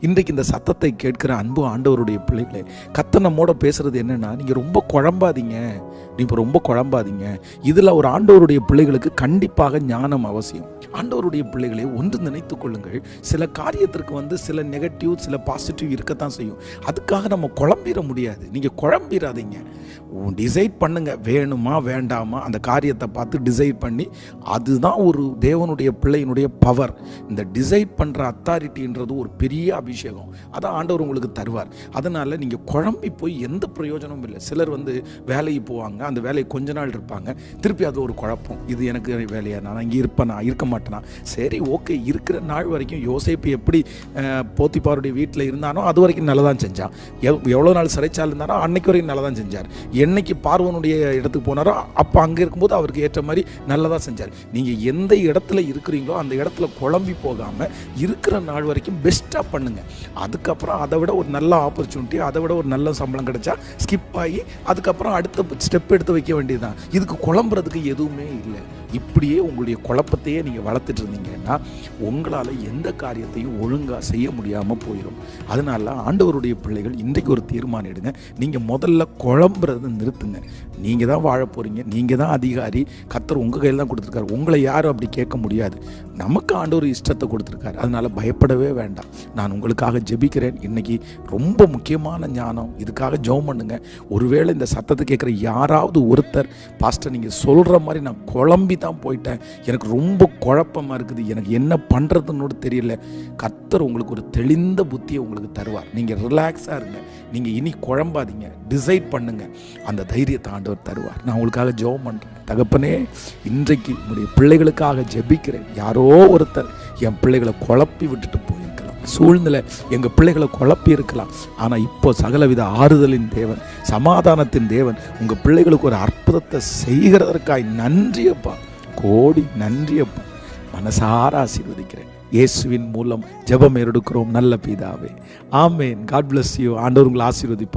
இன்றைக்கு இந்த சத்தத்தை கேட்கிற அன்பு ஆண்டவருடைய பிள்ளைகளே கத்த நம்மோட பேசுறது என்னன்னா நீங்கள் ரொம்ப குழம்பாதீங்க. நீங்கள் ரொம்ப குழம்பாதீங்க. இதில் ஒரு ஆண்டவருடைய பிள்ளைகளுக்கு கண்டிப்பாக ஞானம் அவசியம். ஆண்டவருடைய பிள்ளைகளை ஒன்று நினைத்து கொள்ளுங்கள். சில காரியத்திற்கு வந்து சில நெகட்டிவ் சில பாசிட்டிவ் இருக்கத்தான் செய்யும். அதுக்காக நம்ம குழம்பிட முடியாது. நீங்கள் குழம்பிடாதீங்க. டிசைட் பண்ணுங்க. வேணுமா வேண்டாமா அந்த காரியத்தை பார்த்து டிசைட் பண்ணி அதுதான் ஒரு தேவனுடைய பிள்ளையினுடைய பவர் இந்த டிசைட் பண்ணுற அத்தாரிட்டின்றது ஒரு பெரிய அபிஷேகம். அதான் ஆண்டவர் உங்களுக்கு தருவார். அதனால் நீங்கள் குழம்பி போய் எந்த பிரயோஜனமும் இல்லை. சிலர் வந்து வேலைக்கு போவாங்க. அந்த வேலையை கொஞ்ச நாள் இருப்பாங்க. திருப்பி அது ஒரு குழப்பம். இது எனக்கு வேலையா? நான் இங்கே இருப்பேனா? இருக்க மாட்டேன். சரி ஓகே இருக்கிற நாள் வரைக்கும் யோசேப்பு எப்படி போத்திப்பாருடைய வீட்டில் இருந்தானோ அது வரைக்கும் நல்லா தான் செஞ்சான். எவ் எவ்வளோ நாள் சிறைச்சால் இருந்தாரோ அன்னைக்கு வரைக்கும் நல்லா தான் செஞ்சார். என்னைக்கு பார்வனுடைய இடத்துக்கு போனாரோ அப்போ அங்கே இருக்கும்போது அவருக்கு ஏற்ற மாதிரி நல்லதாக செஞ்சார். நீங்கள் எந்த இடத்துல இருக்கிறீங்களோ அந்த இடத்துல குழம்பி போகாமல் இருக்கிற நாள் வரைக்கும் பெஸ்ட்டாக பண்ணுங்கள் அதுக்கப்புறம் அதை விட ஒரு நல்ல ஆப்பர்ச்சுனிட்டி அதை விட ஒரு நல்ல சம்பளம் கிடைச்சா ஸ்கிப் ஆகி அதுக்கப்புறம் அடுத்த ஸ்டெப் எடுத்து வைக்க வேண்டியதுதான். இதுக்கு குழம்புறதுக்கு எதுவுமே இல்லை. இப்படியே உங்களுடைய குழப்பத்தையே நீங்கள் வளர்த்துட்டு இருந்தீங்கன்னா உங்களால் எந்த காரியத்தையும் ஒழுங்காக செய்ய முடியாமல் போயிடும் அதனால ஆண்டவருடைய பிள்ளைகள் இன்றைக்கு ஒரு தீர்மானம் எடுங்க. நீங்கள் முதல்ல குழம்புறதை நிறுத்துங்க. நீங்கள் தான் வாழ போகிறீங்க நீங்கள் தான் அதிகாரி. கத்தர் உங்கள் கையில் தான் கொடுத்துருக்காரு. உங்களை யாரும் அப்படி கேட்க முடியாது. நமக்கு ஆண்டவர் இஷ்டத்தை கொடுத்துருக்காரு. அதனால் பயப்படவே வேண்டாம். நான் உங்களுக்காக ஜெபிக்கிறேன். இன்னைக்கு ரொம்ப முக்கியமான ஞானம். இதுக்காக ஜெபம் பண்ணுங்க. ஒருவேளை இந்த சத்தத்தை கேட்குற யாராவது ஒருத்தர் பாஸ்டர் நீங்கள் சொல்கிற மாதிரி நான் குழம்பி தான் போயிட்டேன். எனக்கு ரொம்ப குழப்பமாக இருக்குது. எனக்கு என்ன பண்ணுறதுன்னு தெரியல. கத்தர் உங்களுக்கு ஒரு தெளிந்த புத்தியை உங்களுக்கு தருவார். நீங்கள் ரிலாக்ஸாக இருங்க. நீங்கள் இனி குழம்பாதீங்க. டிசைட் பண்ணுங்கள் அந்த தைரியத்தை ஆண்டவர் தருவார். நான் உங்களுக்காக ஜெபம் பண்ணுறேன் தகப்பனே இன்றைக்கு உங்களுடைய பிள்ளைகளுக்காக ஜெபிக்கிறேன். யாரோ ஒருத்தர் என் பிள்ளைகளை குழப்பி விட்டுட்டு போயிருக்கலாம். சூழ்நிலை எங்கள் பிள்ளைகளை குழப்பி இருக்கலாம். ஆனால் இப்போ சகலவித ஆறுதலின் தேவன் சமாதானத்தின் தேவன் உங்கள் பிள்ளைகளுக்கு ஒரு அற்புதத்தை செய்கிறதற்காய் நன்றியப்பா கோடி நன்றியப்பா மனசார ஆசீர்வதிக்கிறேன். இயேசுவின் மூலம் ஜெபம் எடுக்கிறோம் நல்ல பிதாவே. ஆமேன். காட் பிளஸ் யூ ஆண்டவர் உங்களை ஆசீர்வதிப்பார்.